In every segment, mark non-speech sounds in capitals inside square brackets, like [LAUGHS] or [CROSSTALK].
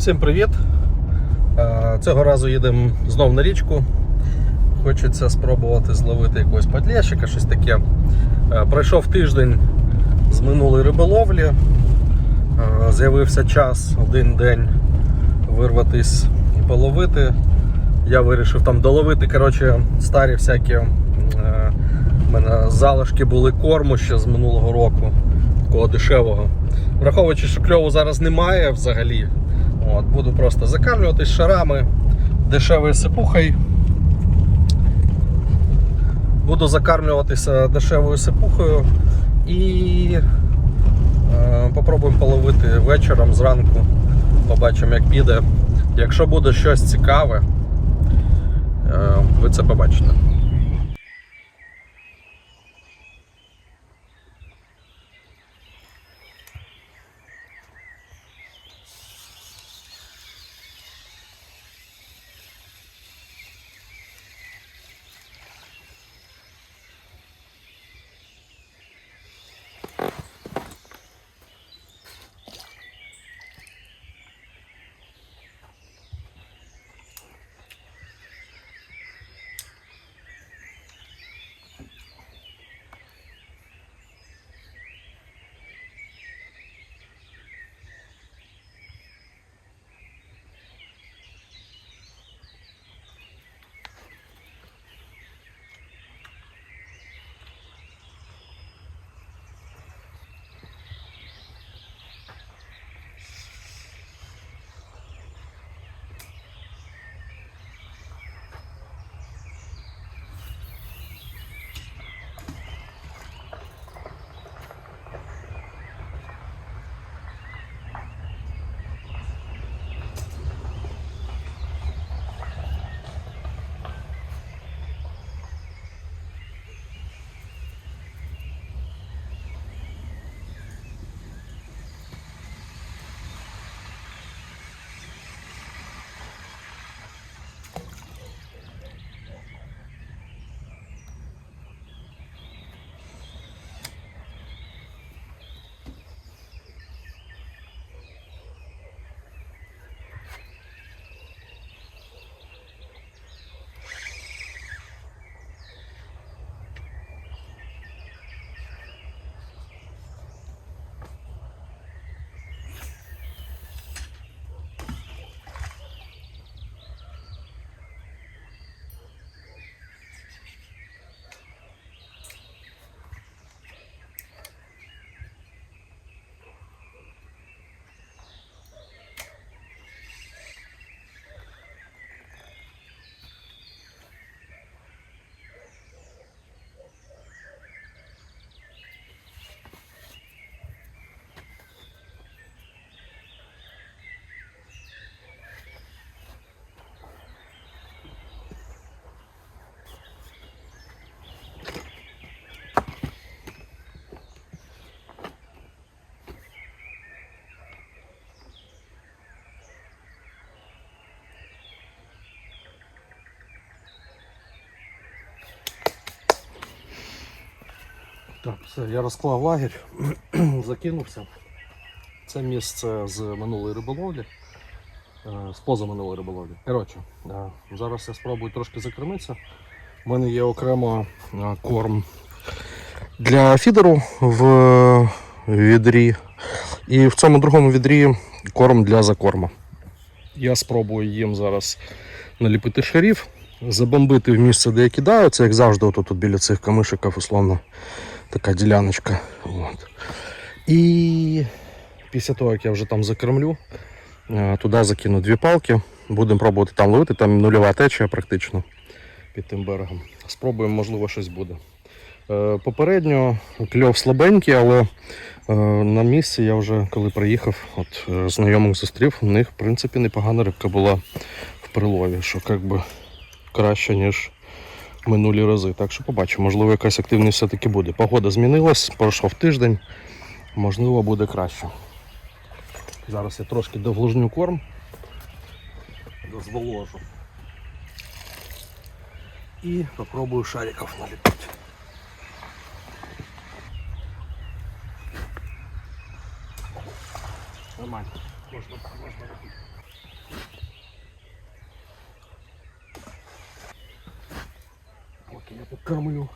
Всім привіт! Е, Цього разу їдемо знов на річку. Хочеться спробувати зловити якогось подлєщика, щось таке. Е, Пройшов тиждень з минулої риболовлі. Е, З'явився час один день вирватись і половити. Я вирішив там доловити коротше, старі всякі. У мене залишки були корму ще з минулого року, такого дешевого. Враховуючи, що кльову зараз немає взагалі. От, буду просто закармлюватись шарами, дешевою сипухою. Буду закармлюватися дешевою сипухою і е, попробуємо половити вечором зранку. Побачимо, як піде. Якщо буде щось цікаве, е, ви це побачите. Так, все, я розклав лагерь, [CLEARS THROAT] закинувся. Це місце з минулої риболовлі, е, з позаминулої риболовлі. Коротше, е, зараз я спробую трошки закормитися. У мене є окремо е, корм для фідеру в відрі. І в цьому другому відрі корм для закорма. Я спробую їм зараз наліпити шарів, забомбити в місце, де я кидаю. Це як завжди, отут біля цих камишиків, условно, така діляночка. От. І після того, як я вже там закормлю, е, туди закину дві палки. Будемо пробувати там ловити, там нульова течія практично під тим берегом. Спробуємо, можливо, щось буде. Е, Попередньо кльов слабенький, але е, на місці я вже коли приїхав, от знайомих зустрів, у них в принципі непогана рибка була в прилові, що як би краще, ніж минулі рази. Так що побачимо, можливо, якась активність все-таки буде. Погода змінилась, пройшов тиждень, можливо, буде краще. Зараз я трошки довложню корм, дозволожу. І попробую шариків наліпити. Нормально. Можна, можна кормлю.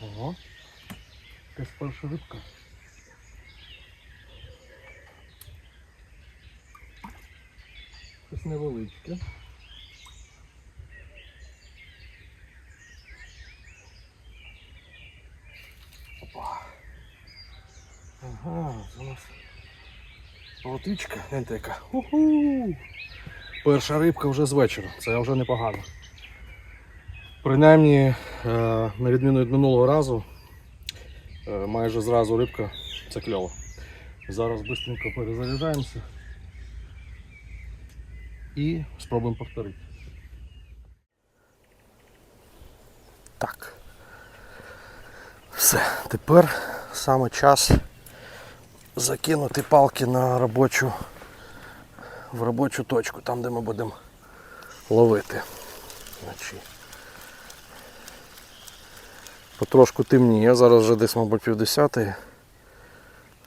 Ого. Якась перша рибка. Щось. Опа. Ага, у нас яка. Уху! Перша рибка вже з вечора, це вже непогано. Принаймні, е, на відміну від минулого разу, е, майже зразу рибка це кльово. Зараз швидко перезаряджаємося і спробуємо повторити. Так. Все, тепер саме час закинути палки на робочу в робочу точку, там де ми будемо ловити вночі. Потрошку темніє, зараз вже десь, мабуть, півдесятої.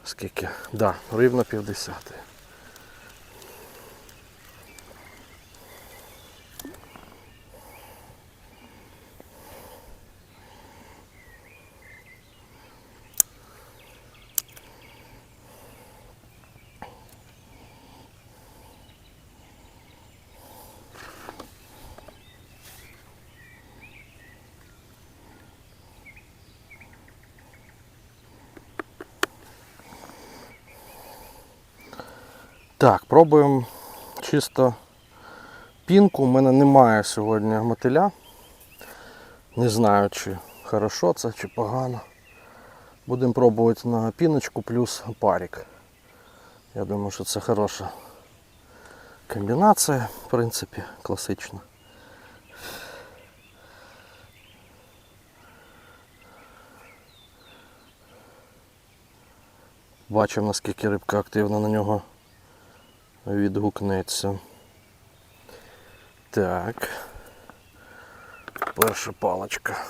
Скільки? Так, да, рівно півдесятої. Так, пробуємо чисто пінку. У мене немає сьогодні мотиля. Не знаю, чи хорошо це, чи погано. Будемо пробувати на піночку плюс парік. Я думаю, що це хороша комбінація, в принципі, класична. Бачимо, наскільки рибка активно на нього відгукнеться. Так. Перша паличка.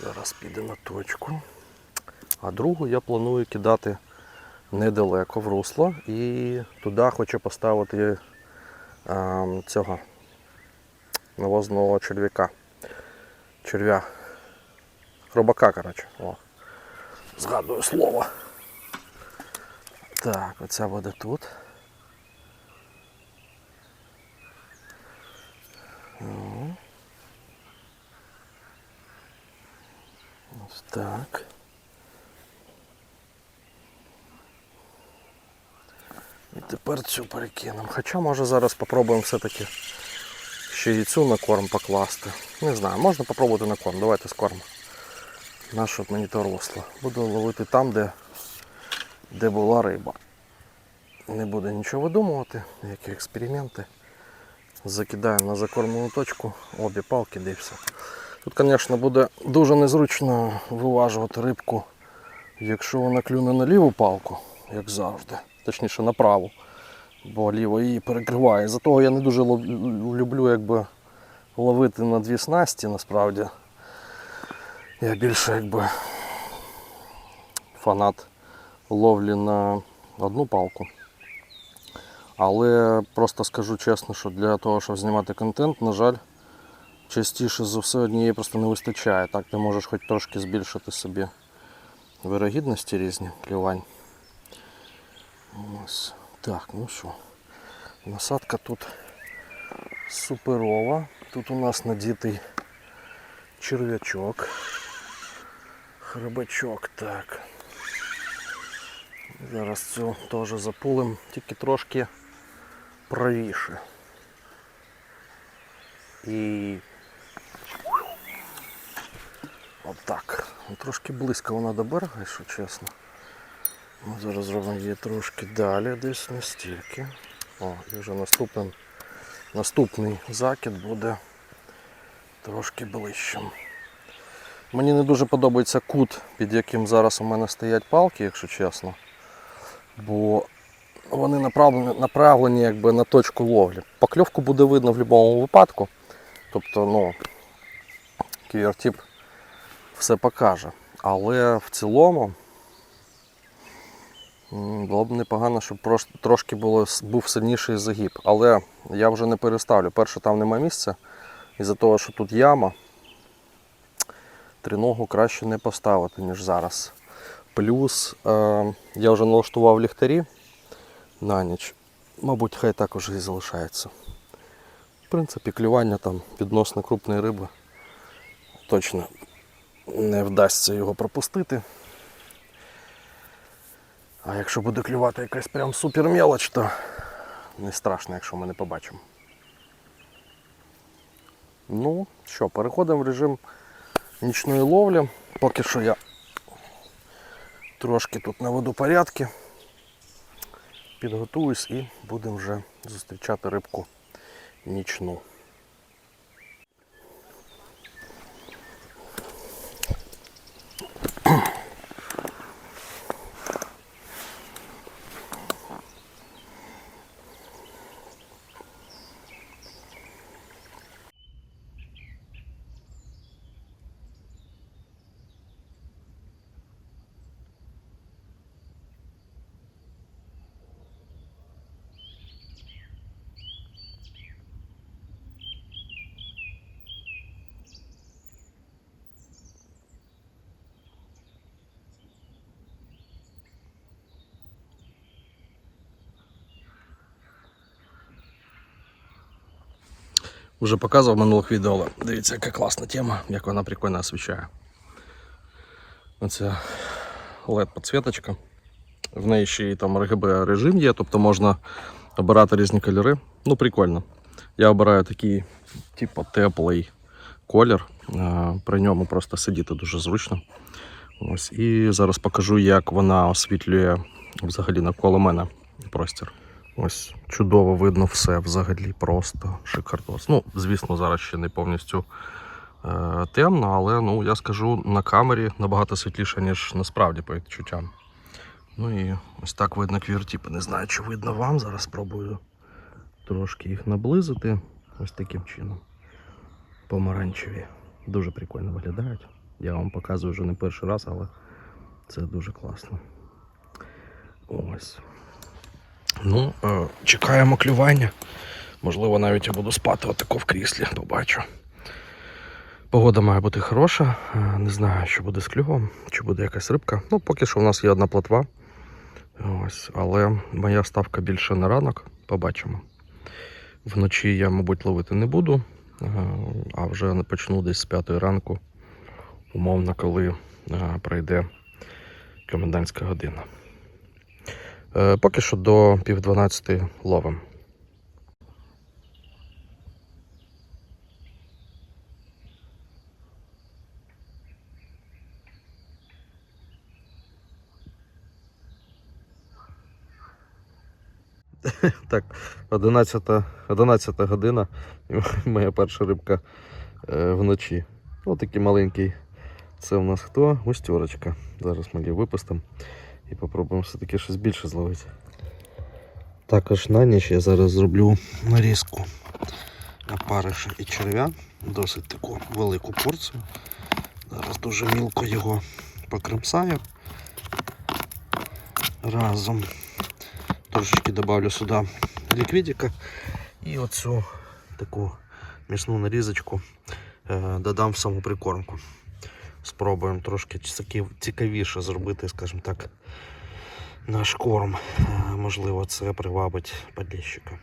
Зараз піде на точку. А другу я планую кидати недалеко в русло і туди хочу поставити а, цього навозного черв'яка. Черв'я. Хробака, коротше. О. Згадую слово. Так, оця буде тут. Ось так. І тепер цю перекинемо. Хоча може зараз спробуємо все-таки ще і цю на корм покласти. Не знаю, можна спробувати на корм. Давайте з корм. Нашу мені то. Буду ловити там, де де була риба. Не буду нічого видумувати, ніякі експерименти. Закидаємо на закормлену точку обі палки, все. Тут, звісно, буде дуже незручно виважувати рибку, якщо вона клюне на ліву палку, як завжди, точніше на праву, бо ліво її перекриває. Зато я не дуже люблю якби, ловити на дві снасті насправді. Я більше якби фанат ловлі на одну палку. Але просто скажу чесно, що для того, щоб знімати контент, на жаль, частіше за все однієї просто не вистачає. Так ти можеш хоч трошки збільшити собі вирогідності різні клювань. Ось. Так, ну що, насадка тут суперова. Тут у нас надітий черв'ячок. Хребачок, так. Зараз цю теж запулим, тільки трошки правіше. І отак. Ну, Трошки близько вона до берега, якщо чесно. Ми зараз зробимо її трошки далі, десь настільки. О, і вже наступний, наступний закид буде трошки ближчим. Мені не дуже подобається кут, під яким зараз у мене стоять палки, якщо чесно. Бо вони направлені, направлені якби на точку ловлі. Покльовку буде видно в будь-якому випадку. Тобто, ну, QR-тип все покаже. Але в цілому було б непогано, щоб трошки було, був сильніший загиб. Але я вже не переставлю. Перше, там нема місця. Із-за того, що тут яма, триногу краще не поставити, ніж зараз. Плюс е, я вже налаштував ліхтарі на ніч. Мабуть, хай також і залишається. В принципі, клювання там відносно крупної риби. Точно не вдасться його пропустити. А якщо буде клювати якась прям супер мелоч, то не страшно, якщо ми не побачимо. Ну що, переходимо в режим нічної ловлі. Поки що я трошки тут наведу порядки. Підготуюсь і будемо вже зустрічати рибку нічну. Уже показував в минулих відео, але дивіться, яка класна тема, як вона прикольно освіщає. Оця LED підсвіточка. В неї ще й там RGB режим є, тобто можна обирати різні кольори. Ну, прикольно. Я обираю такий, типу, теплий колір. Е, При ньому просто сидіти дуже зручно. Ось. І зараз покажу, як вона освітлює взагалі навколо мене простір. Ось чудово видно все взагалі просто шикардос. Ну, звісно, зараз ще не повністю е, темно, але ну, я скажу на камері набагато світліше, ніж насправді по відчуттям. Ну і ось так видно квіртіпи. Не знаю, чи видно вам. Зараз спробую трошки їх наблизити. Ось таким чином. Помаранчеві. Дуже прикольно виглядають. Я вам показую вже не перший раз, але це дуже класно. Ось. Ну, е, чекаємо клювання. Можливо, навіть я буду спати отако в кріслі, побачу. Погода має бути хороша. Е, Не знаю, що буде з клювом, чи буде якась рибка. Ну, поки що в нас є одна плотва. Ось, але моя ставка більше на ранок. Побачимо. Вночі я, мабуть, ловити не буду, е, а вже не почну десь з п'ятої ранку, умовно, коли пройде комендантська година. Е, Поки що до пів дванадцятої ловим. [LAUGHS] Так, 11, 11 година. [LAUGHS] Моя перша рибка е, вночі. Ось такий маленький. Це у нас хто? Густьорочка. Зараз ми її випустимо і попробуємо все-таки щось більше зловити. Також на ніч я зараз зроблю нарізку опариша і черв'я. Досить таку велику порцію. Зараз дуже мілко його покремсаю. Разом трошечки добавлю сюди ліквідика і оцю таку м'ясну нарізочку е, додам в саму прикормку. Спробуємо трошки цікавіше зробити, скажімо так, наш корм. Е, Можливо, це привабить подліщика.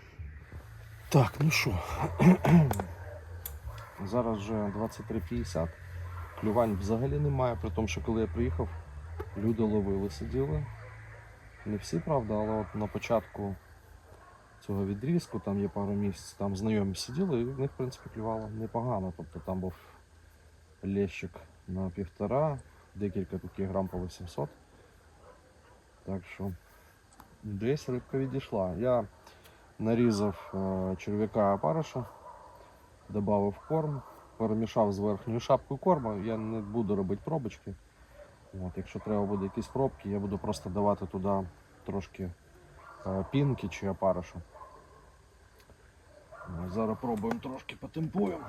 Так, ну що. [CLEARS THROAT] Зараз вже 23.50. Клювань взагалі немає, при тому, що коли я приїхав, люди ловили, сиділи. Не всі, правда, але от на початку цього відрізку, там є пару місць, там знайомі сиділи, і в них, в принципі, клювало непогано. Тобто там був лещик на півтора, декілька таких грам по 800. Так що десь рибка відійшла. Я нарізав е, черв'яка опариша, додав корм, перемішав з верхньою шапкою корму. Я не буду робити пробочки. От, якщо треба буде якісь пробки, я буду просто давати туди трошки е, пінки чи опаришу. Зараз пробуємо трошки потемпуємо.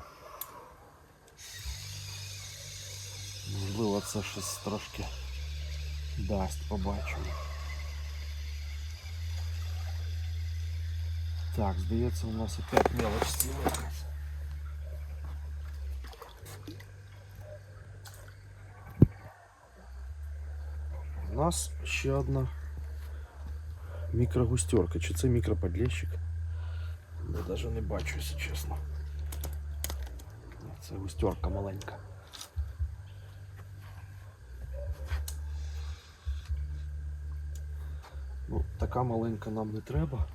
Можливо, це щось трошки дасть, побачимо. Так, здається, у нас опять мелочь сіла. У нас ще одна мікрогустерка. Чи це мікроподлещик? Я навіть не бачу, якщо чесно. Це густерка маленька. Така маленька нам не треба.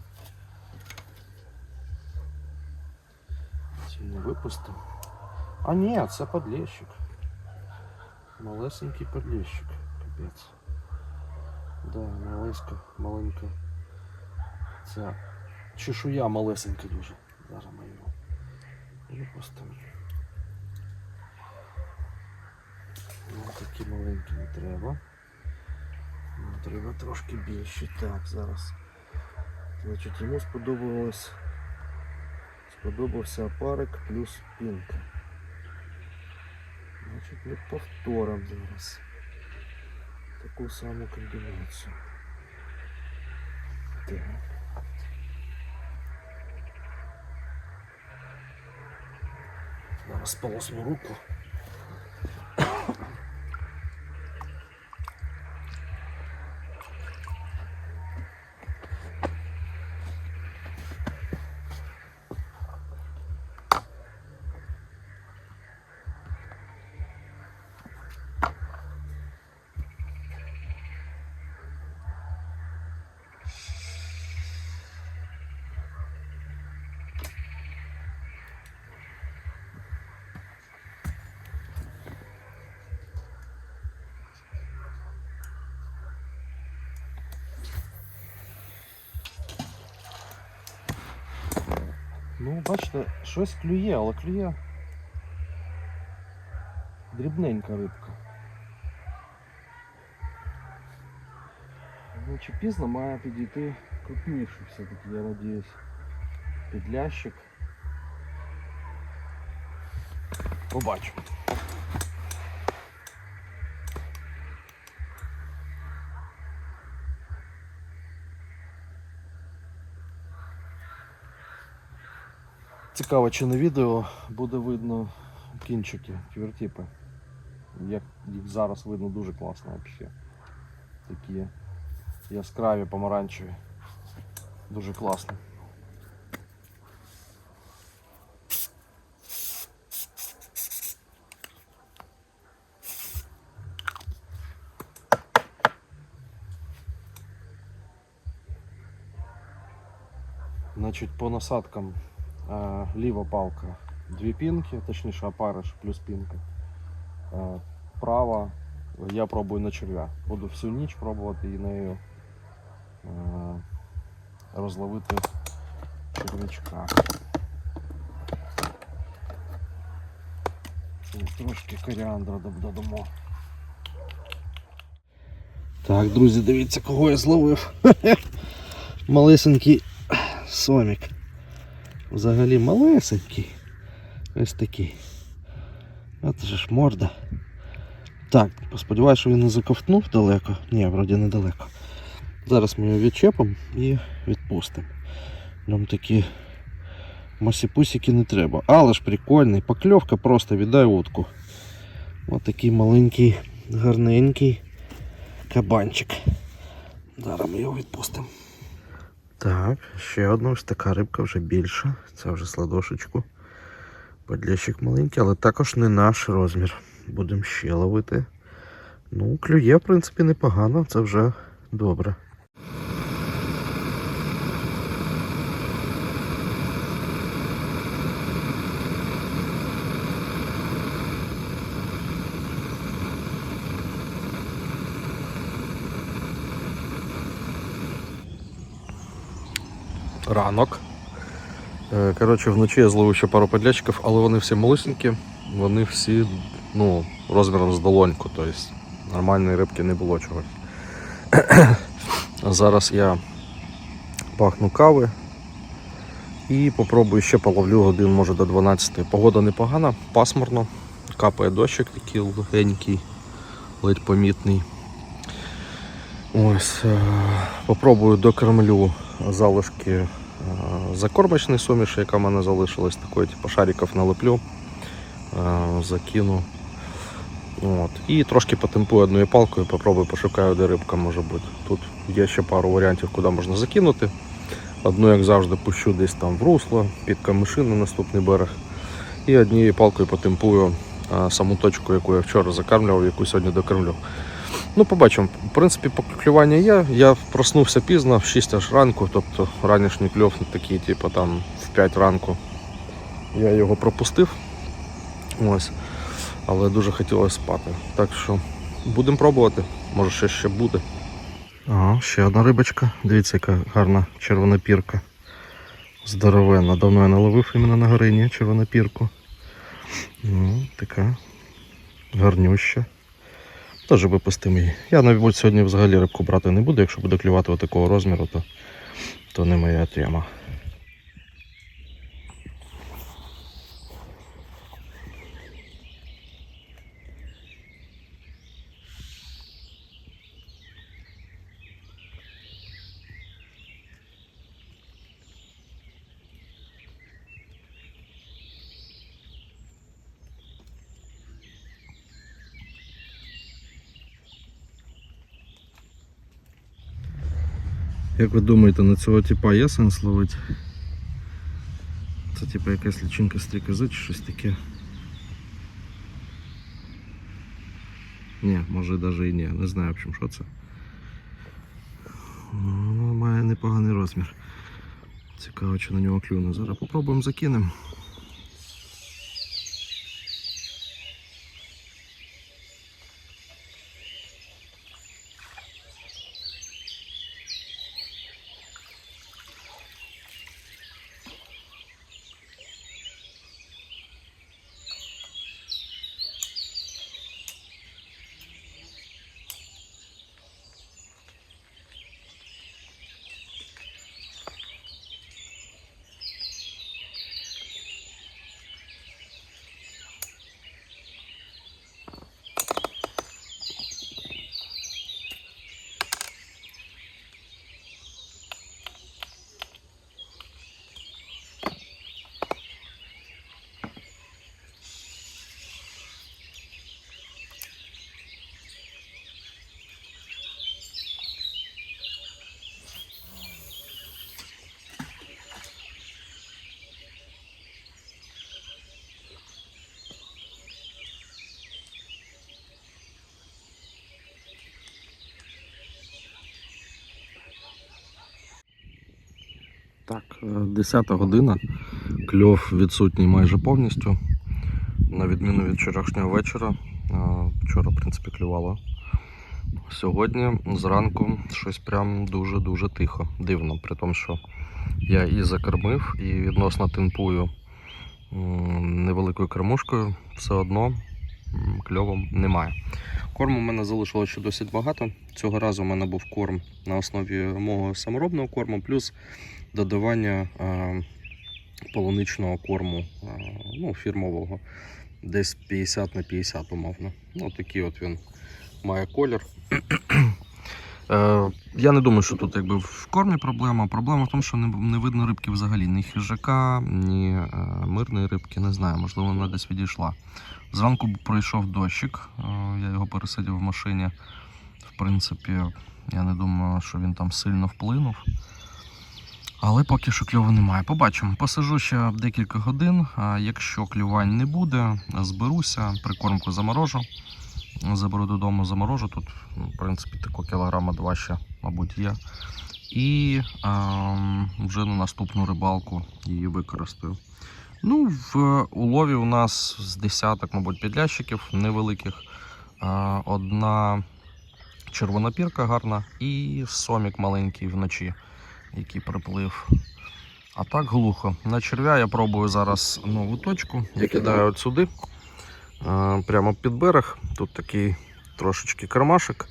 Ці не випустимо. А ні, це подлещик. Малесенький подлещик. Капець. Да, малеська, маленька. Це чешуя малесенька дуже. Зараз ми його випустимо. Ну, такі маленькі не треба. Ну, треба трошки більше. Так, зараз. Значить, йому сподобалось. Сподобався парик плюс пінка. Значить, ми повторимо зараз таку саму комбінацію. Так. Зараз полосну руку. Ну, бачите, щось клює, але клює дрібненька рибка. Ну, чи пізно має підійти крупніший все-таки, я надіюсь. Підлящик. Побачимо. Цікаво, чи на відео буде видно кінчики, квертіпи. Як їх зараз видно дуже класно взагалі. Такі яскраві, помаранчеві. Дуже класно. Значить, по насадкам ліва палка дві пінки, точніше опариш плюс пінка. Права я пробую на черв'я. Буду всю ніч пробувати і нею розловити черв'ячка. Трошки коріандра додамо. Так, друзі, дивіться, кого я зловив. [LAUGHS] Малесенький сомік. Взагалі малесенький. Ось такий. От же ж морда. Так, сподіваюся, що він не заковтнув далеко. Ні, вроді недалеко. Зараз ми його відчепимо і відпустимо. Нам такі масіпусики не треба. Але ж прикольний. Покльовка просто віддай утку. Ось такий маленький, гарненький кабанчик. Зараз ми його відпустимо. Так, ще одна ось така рибка вже більша. Це вже сладошечку. Подлящик маленький, але також не наш розмір. Будемо ще ловити. Ну, клює, в принципі, непогано, це вже добре. Ранок. Е, Коротше, вночі я зловив ще пару подлячків, але вони всі малесенькі, вони всі ну, розміром з долоньку, тобто нормальної рибки не було чогось. [COUGHS] Зараз я бахну кави. І попробую ще половлю годин, може до 12. Погода непогана, пасмурно, капає дощик такий легенький, ледь помітний. Ось, е, попробую докормлю залишки е, закормочної суміші, яка в мене залишилась, такої типу шариків налеплю, е, закину. От. І трошки потемпую одною палкою, попробую пошукаю, де рибка може бути. Тут є ще пару варіантів, куди можна закинути. Одну, як завжди, пущу десь там в русло, під камишин на наступний берег. І однією палкою потемпую саму точку, яку я вчора закармлював, яку сьогодні докормлю. Ну, побачимо. В принципі, поклювання є. Я проснувся пізно, в 6 аж ранку, тобто ранішній кльов такий, типу там в 5 ранку. Я його пропустив. Ось. Але дуже хотілося спати. Так що будемо пробувати. Може ще ще буде. Ага, ще одна рибочка. Дивіться, яка гарна червона пірка. Здоровенна. Давно я не іменно на горині червону пірку. Ну, така гарнюща. Теж випустимо її. Я, мабуть, сьогодні взагалі рибку брати не буду. Якщо буде клювати такого розміру, то, то не моя тема. Як ви думаєте, на цього типа є сенс ловити? Це типа якась лічинка стрікози чи щось таке? Ні, може навіть і ні. Не знаю, в общем, що це. Ну, має непоганий розмір. Цікаво, чи на нього клюне. Зараз попробуємо закинемо. Так, 10 година. Кльов відсутній майже повністю. На відміну від вчорашнього вечора. Вчора, в принципі, клювало. Сьогодні зранку щось прям дуже-дуже тихо. Дивно, при тому, що я і закормив, і відносно темпую м, невеликою кормушкою, все одно м, кльову немає. Корму в мене залишилося ще досить багато. Цього разу в мене був корм на основі мого саморобного корму, плюс додавання е, полуничного корму, е, ну, фірмового, десь 50 на 50 умовно. Ну, такий от він має колір. Е, я не думаю, що тут якби в кормі проблема. Проблема в тому, що не, не видно рибки взагалі. Ні хижака, ні мирної рибки, не знаю, можливо, вона десь відійшла. Зранку пройшов дощик, я його пересидів в машині. В принципі, я не думаю, що він там сильно вплинув. Але поки що кльову немає. Побачимо. Посажу ще декілька годин. Якщо клювань не буде, зберуся, прикормку заморожу. Заберу додому, заморожу. Тут, ну, в принципі, тако кілограма два ще, мабуть, є. І а, вже на наступну рибалку її використаю. Ну, в улові у нас з десяток, мабуть, підлящиків невеликих. Одна червонопірка гарна і сомік маленький вночі який приплив. А так глухо. На черв'я я пробую зараз нову точку. Я кидаю от сюди, прямо під берег. Тут такий трошечки кармашик.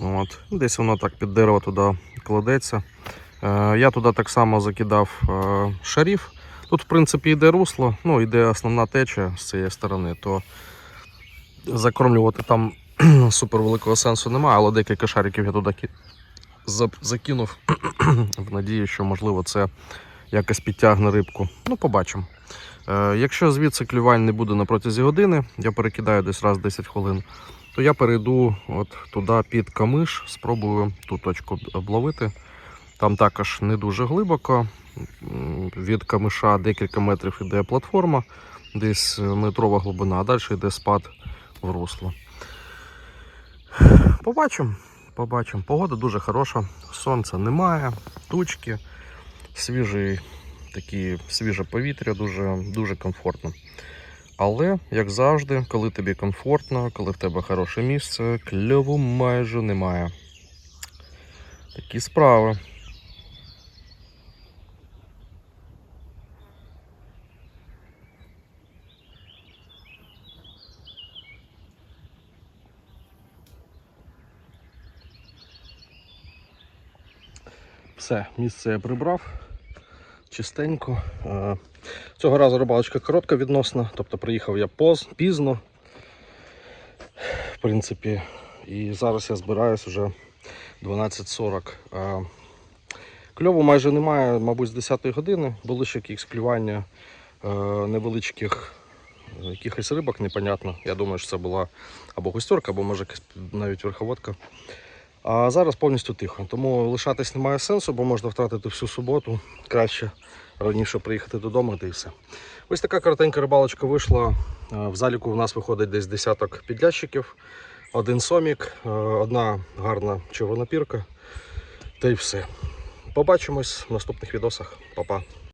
От. Десь воно так під дерево туди кладеться. Е, Я туди так само закидав е, шарів. Тут, в принципі, йде русло, ну, йде основна теча з цієї сторони, то закормлювати там [CLEARS THROAT] супер великого сенсу немає, але декілька шариків я туди закинув [CLEARS THROAT] в надії, що можливо це якось підтягне рибку. Ну, побачимо. Е, Якщо звідси клювань не буде на протязі години, я перекидаю десь раз в 10 хвилин, то я перейду от туди під камиш, спробую ту точку обловити. Там також не дуже глибоко. Від камиша декілька метрів іде платформа, десь метрова глибина, а далі йде спад в русло. Побачимо. Побачимо. Погода дуже хороша, сонця немає, тучки, свіжий, такі, свіже повітря, дуже, дуже комфортно. Але, як завжди, коли тобі комфортно, коли в тебе хороше місце, кльову майже немає. Такі справи. Все, місце я прибрав. Чистенько. Е, Цього разу рибалочка коротка відносно, тобто приїхав я пізно. В принципі, і зараз я збираюсь вже 12.40. Е, Кльову майже немає, мабуть, з 10 години. Були ще якісь клювання е, невеличких якихось рибок, непонятно. Я думаю, що це була або густерка, або може навіть верховодка. А зараз повністю тихо. Тому лишатись немає сенсу, бо можна втратити всю суботу. Краще раніше приїхати додому та і все. Ось така коротенька рибалочка вийшла. Е, В заліку в нас виходить десь десяток підлящиків, один сомік, е, одна гарна червонопірка. Та й все. Побачимось в наступних відосах. Па-па.